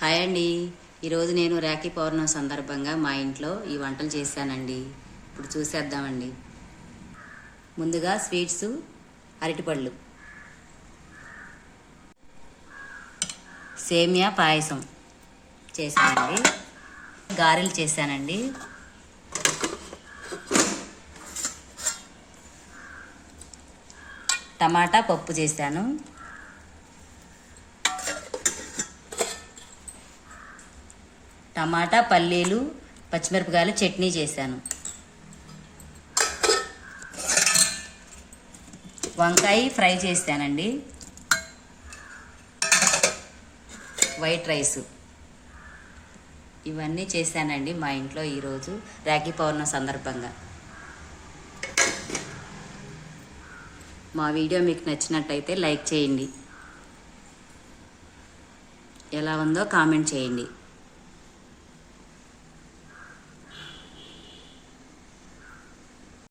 Hi అండి. ఈరోజు నేను రాఖీ పౌర్ణమి సందర్భంగా మా ఇంట్లో ఈ వంటలు చేశానండి. ఇప్పుడు చూసేద్దామండి. ముందుగా స్వీట్స్ అరటిపళ్ళు. సేమియా పాయసం చేశానండి. గారెలు చేశానండి. టమాటా పప్పు చేశాను. టమాటా పల్లీలు పచ్చిమిరపకాయలు చట్నీ చేశాను. వంకాయ ఫ్రై చేశానండి. White rice. ఇవన్నీ చేశానండి మా ఇంట్లో ఈరోజు రాఖీ పౌర్ణమి సందర్భంగా. మా వీడియో మీకు నచ్చినట్టయితే లైక్ చేయండి. ఎలా ఉందో కామెంట్ చేయండి.